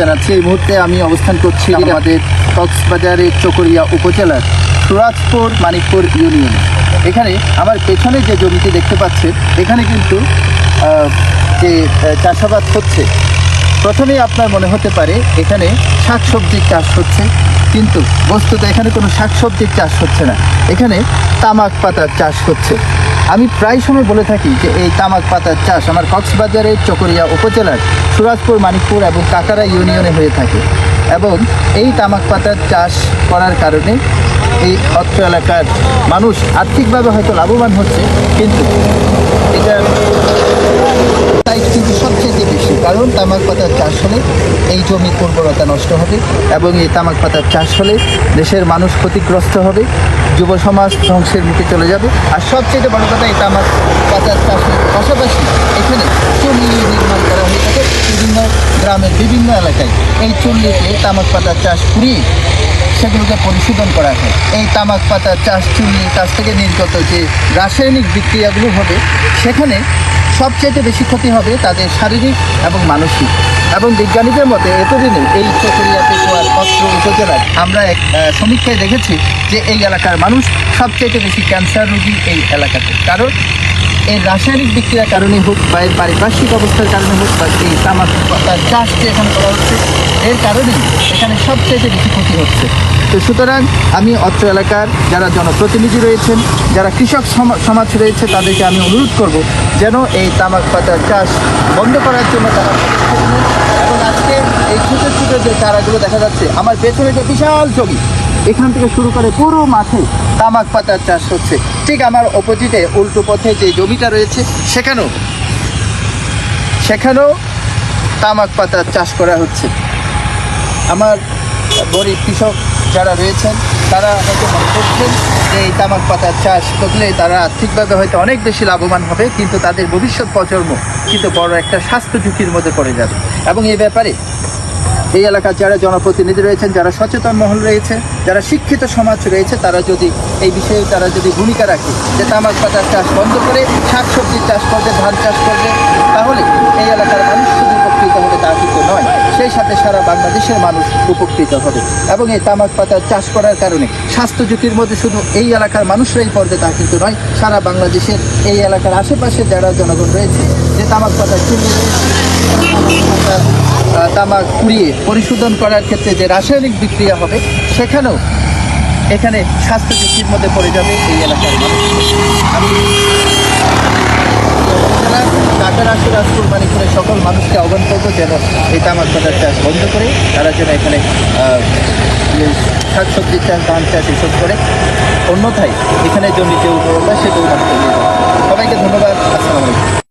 জানাচ্ছি এই মুহূর্তে আমি অবস্থান করছি আমাদের কক্সবাজারের চকরিয়া উপজেলার সুরাজপুর মানিকপুর ইউনিয়ন। এখানে আমার পেছনে যে জমিটি দেখতে পাচ্ছেন এখানে কিন্তু যে চাষাবাদ হচ্ছে প্রথমেই আপনার মনে হতে পারে এখানে শাকসবজির চাষ হচ্ছে, কিন্তু বস্তুত এখানে কোনো শাকসবজির চাষ হচ্ছে না। এখানে তামাক পাতার চাষ হচ্ছে। আমি প্রায় সময় বলে থাকি যে এই তামাক পাতার চাষ আমার কক্সবাজারের চকরিয়া উপজেলার সুরাজপুর, মানিকপুর এবং কাকারা ইউনিয়নে হয়ে থাকে এবং এই তামাক পাতার চাষ করার কারণে এই অত্র এলাকার মানুষ আর্থিকভাবে হয়তো লাভবান হচ্ছে, কিন্তু এটা তাই কিন্তু সবচেয়ে বেশি কারণ তামাক পাতার চাষ হলে এই জমির উর্বরতা নষ্ট হবে এবং এই তামাক পাতার চাষ হলে দেশের মানুষ ক্ষতিগ্রস্ত হবে, যুব সমাজ ধ্বংসের মুখে চলে যাবে। আর সবচেয়ে বড় কথা, এই তামাক পাতার চাষের পাশাপাশি এখানে চুল্লি নির্মাণ করা হয়ে থাকে বিভিন্ন গ্রামের বিভিন্ন এলাকায়। এই চুল্লিতে তামাক পাতার চাষ পুড়িয়ে সেগুলোকে পরিশোধন করা হয়। এই তামাক পাতার চাষ চুল্লির কাছ থেকে নির্গত যে রাসায়নিক বিক্রিয়াগুলো হবে, সেখানে সবচেয়ে বেশি ক্ষতি হবে তাদের শারীরিক এবং মানসিক। এবং বিজ্ঞানীদের মতে এতদিনে এই চকরিয়াতে কুয়ার অস্ত্র উপজেলায় আমরা এক সমীক্ষায় দেখেছি যে এই এলাকার মানুষ সবচেয়ে বেশি ক্যান্সার রোগী এই এলাকাতে। কারণ এই রাসায়নিক বিক্রিয়ার কারণে হোক বা এর পারিপার্শ্বিক অবস্থার কারণে হোক বা এই তামাক চাষ যে এখানে করা হচ্ছে, এর কারণেই এখানে সবচেয়ে বেশি ক্ষতি হচ্ছে। তো সুতরাং আমি অত্র এলাকার যারা জনপ্রতিনিধি রয়েছেন, যারা কৃষক সম- সমাজ রয়েছে, তাদেরকে আমি অনুরোধ করব যেন এই তামাক পাতার চাষ বন্ধ করার জন্য তারা এবং আজকে এই ছোটো ছোটো যে চারাগুলো দেখা যাচ্ছে, আমার পেছনে যে বিশাল জমি এখান থেকে শুরু করে পুরো মাঠে তামাক পাতার চাষ হচ্ছে। ঠিক আমার অপোজিটে উল্টো পথে যে জমিটা রয়েছে, সেখানেও সেখানেও তামাক পাতার চাষ করা হচ্ছে। আমার গরিব কৃষক যারা রয়েছেন, তারা হয়তো মনে করছেন যে এই তামাক পাতার চাষ করলে তারা আর্থিকভাবে হয়তো অনেক বেশি লাভবান হবে, কিন্তু তাদের ভবিষ্যৎ প্রজন্ম কিন্তু বড় একটা স্বাস্থ্য ঝুঁকির মধ্যে পড়ে যাবে। এবং এই ব্যাপারে এই এলাকার যারা জনপ্রতিনিধি রয়েছেন, যারা সচেতন মহল রয়েছে, যারা শিক্ষিত সমাজ রয়েছে, তারা যদি এই বিষয়ে তারা যদি ভূমিকা রাখে যে তামাক পাতার চাষ বন্ধ করে, শাকসবজির চাষ করবে, ধান চাষ করবে, তাহলে এই এলাকার মানুষ শুধু উপকৃত হবে তা কিন্তু নয়। সেই সাথে সারা বাংলাদেশের মানুষ উপকৃত হবে। এবং এই তামাক পাতার চাষ করার কারণে স্বাস্থ্য ঝুঁকির মধ্যে শুধু এই এলাকার মানুষরাই পড়বে তা কিন্তু নয়, সারা বাংলাদেশের এই এলাকার আশেপাশে যারা জনগণ রয়েছে, যে তামাক পাতার চুল্লি রয়েছে তামাক পুড়িয়ে পরিশোধন করার ক্ষেত্রে যে রাসায়নিক বিক্রিয়া হবে সেখানেও এখানে স্বাস্থ্য ঝুঁকির মধ্যে পড়ে যাবে এই এলাকার আমি আসর রাজপুর মানিকপুরের সকল মানুষকে আহ্বান করব যেন এই তামাক পাতার চাষ বন্ধ করে তারা যেন এখানে আহ, এই শাকসবজির চাষ ধান চাষ এসব করে। অন্যথায় এখানে জমি যে উর্বরতা হয়ে সবাইকে ধন্যবাদ। আসসালামু আলাইকুম।